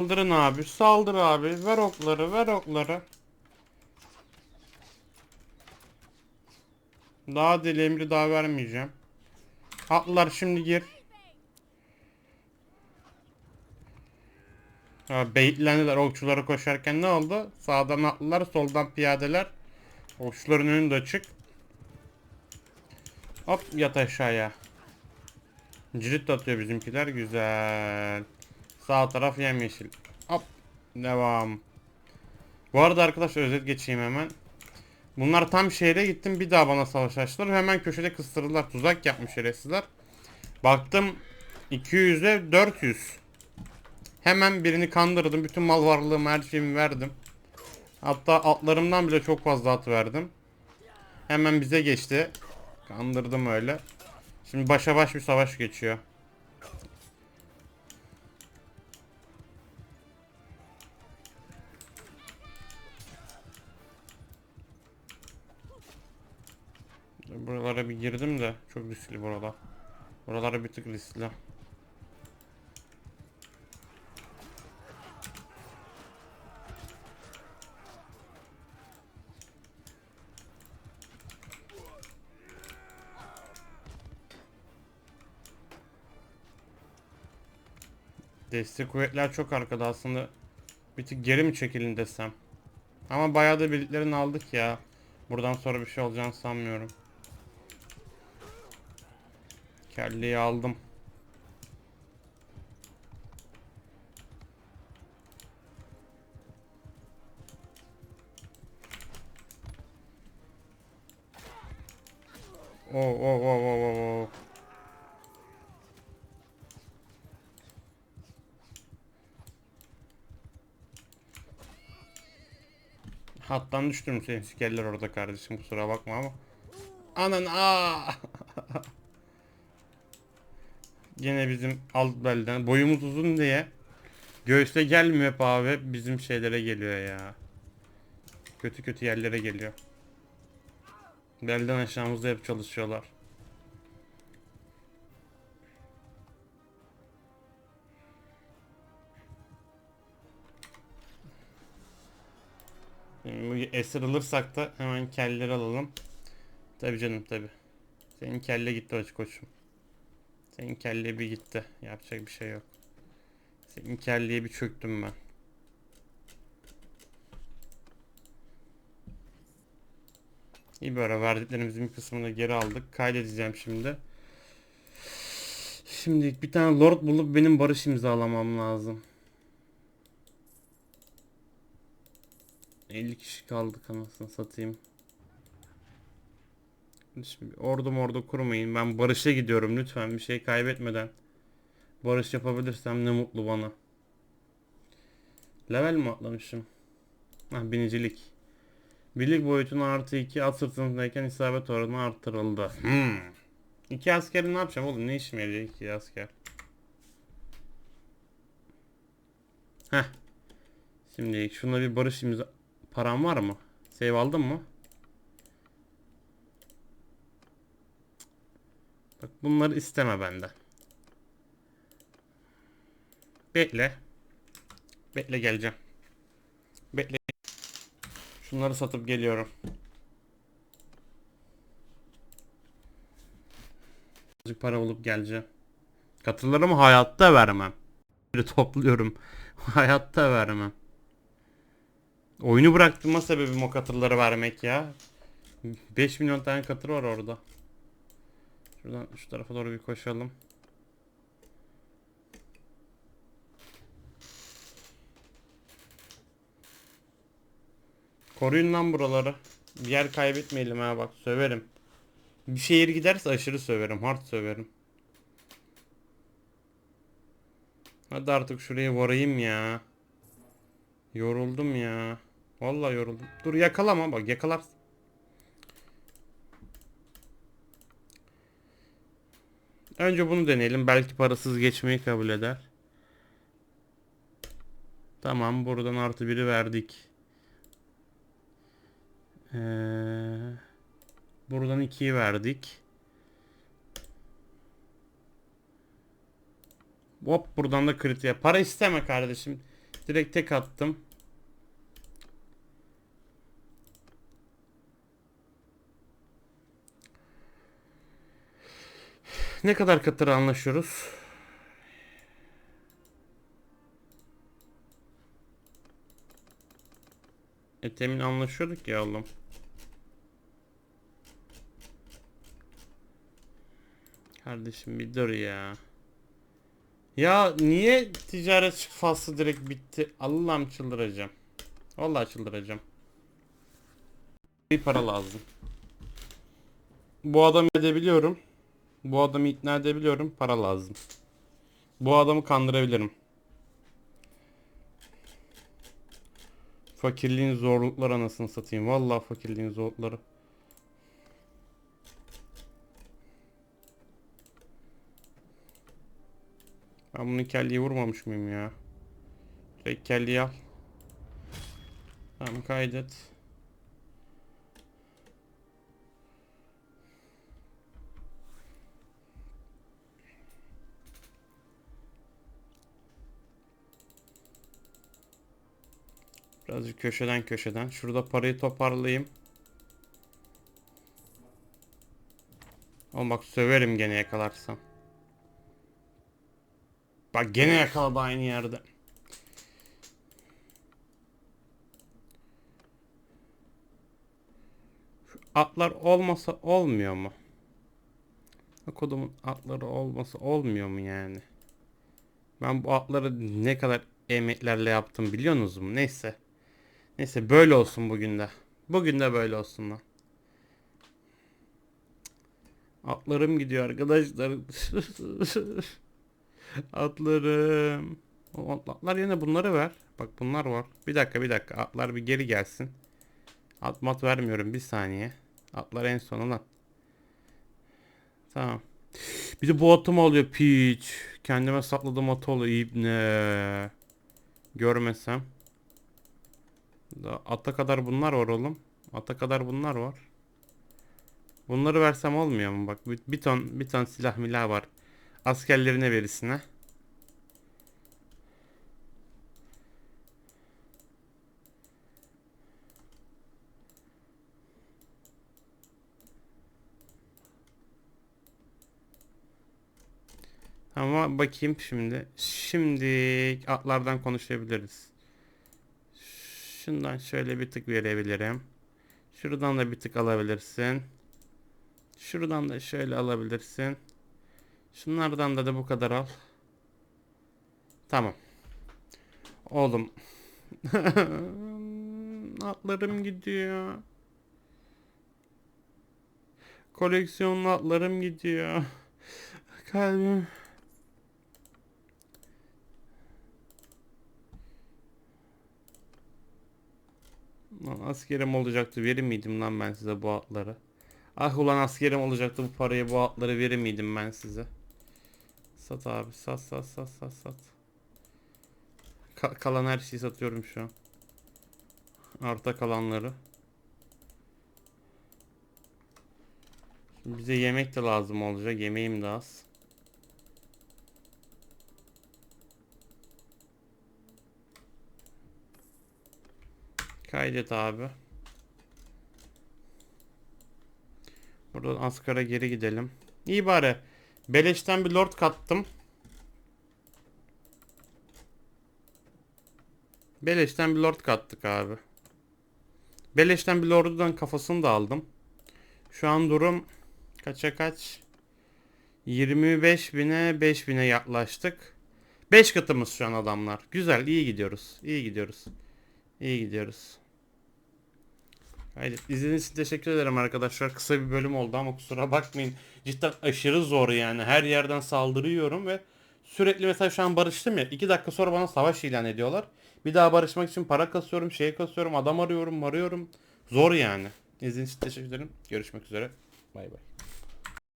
Saldırın abi. Saldır abi. Ver okları. Ver okları. Daha deli emri daha vermeyeceğim. Atlar şimdi gir. Ha, beyitlendiler okçuları koşarken ne oldu? Sağdan atlılar, soldan piyadeler. Okçuların önünde açık. Hop yat aşağıya. Cirit de atıyor bizimkiler. Güzel. Sağ taraf yemyeşil. Hop. Devam. Bu arada arkadaşlar özet geçeyim hemen. Bunlar tam şehre gittim bir daha bana savaş açtılar. Hemen köşede kıstırdılar. Tuzak yapmış şerefsizler. Baktım 200'e 400. Hemen birini kandırdım. Bütün mal varlığımı her şeyimi verdim. Hatta atlarımdan bile çok fazla at verdim. Hemen bize geçti. Kandırdım öyle. Şimdi başa baş bir savaş geçiyor. Buralara bir girdim de çok riskli buralar. Buralara bir tık riskli. Destek kuvvetler çok arkada aslında. Bir tık geri mi çekilin desem. Ama bayağı da birliklerini aldık ya. Buradan sonra bir şey olacağını sanmıyorum. Kelleyi aldım. Oo oo oo oo oo, oo. Hattan düştüm senin sikeller orada kardeşim kusura bakma ama. Anan aa. Yine bizim alt belden boyumuz uzun diye göğüste gelmiyor hep abi bizim şeylere geliyor ya. Kötü kötü yerlere geliyor. Belden aşağımızda hep çalışıyorlar. Şimdi esir alırsak da hemen kelleri alalım. Tabi canım tabi. Senin kelle gitti açık koçum. Senin kelle bir gitti. Yapacak bir şey yok. Senin kelleye bir çöktüm ben. İyi böyle verdiklerimizin bir kısmını geri aldık. Kaydedeceğim şimdi. Şimdi bir tane lord bulup benim barış imzalamam lazım. 50 kişi kaldık anasını satayım. Şimdi ordu mordu kurmayın. Ben barışa gidiyorum lütfen bir şey kaybetmeden. Barış yapabilirsem ne mutlu bana. Level mi atlamışım? Hah binicilik. Birlik boyutunu artı 2 at sırtındayken isabet oranı arttırıldı. Hmm. İki askeri ne yapacağım oğlum? Ne işime yarıyor iki asker? Heh. Şimdi şuna bir barış imza... Param var mı? Save aldın mı? Bak bunları isteme benden. Bekle. Bekle geleceğim. Bekle. Şunları satıp geliyorum. Azıcık para bulup geleceğim. Katırlarımı hayatta vermem. Bir topluyorum. hayatta vermem. Oyunu bıraktırma sebebim o katırları vermek ya. 5 milyon tane katır var orada. Şuradan şu tarafa doğru bir koşalım. Koruyun lan buraları. Bir yer kaybetmeyelim ha bak söverim. Bir şehir giderse aşırı söverim. Hard söverim. Hadi artık şuraya varayım ya. Yoruldum ya. Vallahi yoruldum. Dur yakalama bak yakalar. Önce bunu deneyelim. Belki parasız geçmeyi kabul eder. Tamam buradan artı biri verdik. Ee, buradan 2'yi verdik. Hop buradan da kritiğe. Para isteme kardeşim. Direkt tek attım. Ne kadar katır anlaşıyoruz? E temin anlaşıyorduk ya oğlum. Kardeşim bir dur ya. Ya niye ticaret faslı direkt bitti? Allah'ım çıldıracağım. Vallahi çıldıracağım. Bir para lazım. Bu adamı edebiliyorum. Bu adamı ikna edebiliyorum. Para lazım. Bu adamı kandırabilirim. Fakirliğin zorlukları anasını satayım. Vallahi fakirliğin zorlukları. Ben bunu kelleyi vurmamış mıyım ya? Direkt kelleyi al. Tamam kaydet. Birazcık köşeden köşeden. Şurada parayı toparlayayım. Oğlum bak söverim gene yakalarsam. Bak gene yakaladı aynı yerde. Şu atlar olmasa olmuyor mu? Kodumun atları olmasa olmuyor mu yani? Ben bu atları ne kadar emeklerle yaptım biliyorsunuz mu? Neyse. Neyse böyle olsun bugün de. Bugün de böyle olsun lan. Atlarım gidiyor arkadaşlar. Atlarım. Atlar yine bunları ver. Bak bunlar var. Bir dakika bir dakika. Atlar bir geri gelsin. At mat vermiyorum bir saniye. Atlar en sona lan. Tamam. Bir de bu atım oluyor piç. Kendime sakladığım atı oluyor ibne. Görmesem. Ata kadar bunlar var oğlum. Ata kadar bunlar var. Bunları versem olmuyor mu? Bak bir, ton bir ton silah milah var. Askerlerine verirsin ha. Ama bakayım şimdi. Şimdi atlardan konuşabiliriz. Şundan şöyle bir tık verebilirim. Şuradan da bir tık alabilirsin. Şuradan da şöyle alabilirsin. Şunlardan da da bu kadar al. Tamam. Oğlum. atlarım gidiyor. Koleksiyonlu atlarım gidiyor. Kalbim. Askerim olacaktı verir miydim lan ben size bu atları? Ah ulan askerim olacaktı bu parayı bu atları verir miydim ben size? Sat abi sat sat sat sat sat. Ka- kalan her şeyi satıyorum şu an. Arta kalanları. Şimdi bize yemek de lazım olacak. Yemeğim de az. Kaydet abi. Buradan Askar'a geri gidelim. İyi bari. Beleşten bir lord kattım. Beleşten bir lord kattık abi. Beleşten bir lordudan kafasını da aldım. Şu an durum kaça kaç? 25 bine 5 bine yaklaştık. 5 katımız şu an adamlar. Güzel iyi gidiyoruz. İyi gidiyoruz. İyi gidiyoruz. Haydi izlediğiniz için teşekkür ederim arkadaşlar. Kısa bir bölüm oldu ama kusura bakmayın. Cidden aşırı zor yani. Her yerden saldırıyorum ve sürekli mesela şu an barıştım ya. 2 dakika sonra bana savaş ilan ediyorlar. Bir daha barışmak için para kasıyorum, şey kasıyorum, adam arıyorum, arıyorum. Zor yani. İzlediğiniz için teşekkür ederim. Görüşmek üzere. Bay bay.